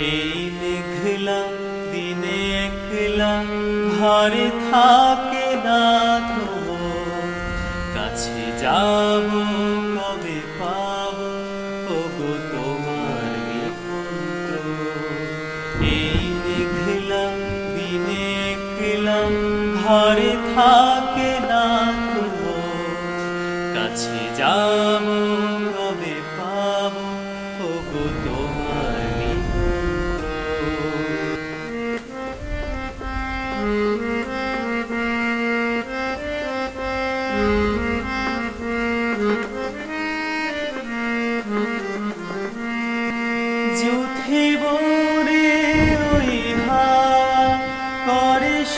এই মেঘলা দিনে একলা ঘরে থাকে না কাছে যাব, কবে পাব? ওগো তোমার এই মেঘলা দিনে একলা ঘরে থাকে না কাছে যাব, কবে পাব? ওগো তোমার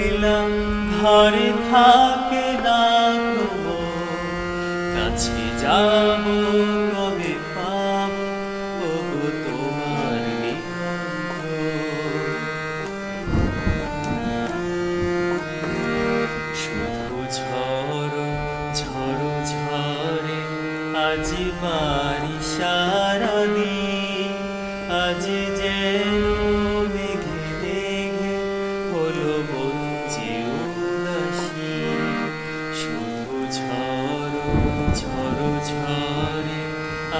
একলা ঘরে থাকে না কাছে যাব কবে পাব ওগো তোমার শুধু ঝড় ঝড় ঝরে আজ বাড়ি আজ যেন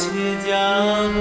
তোমার নিমন্ত্রণ কাছে যাব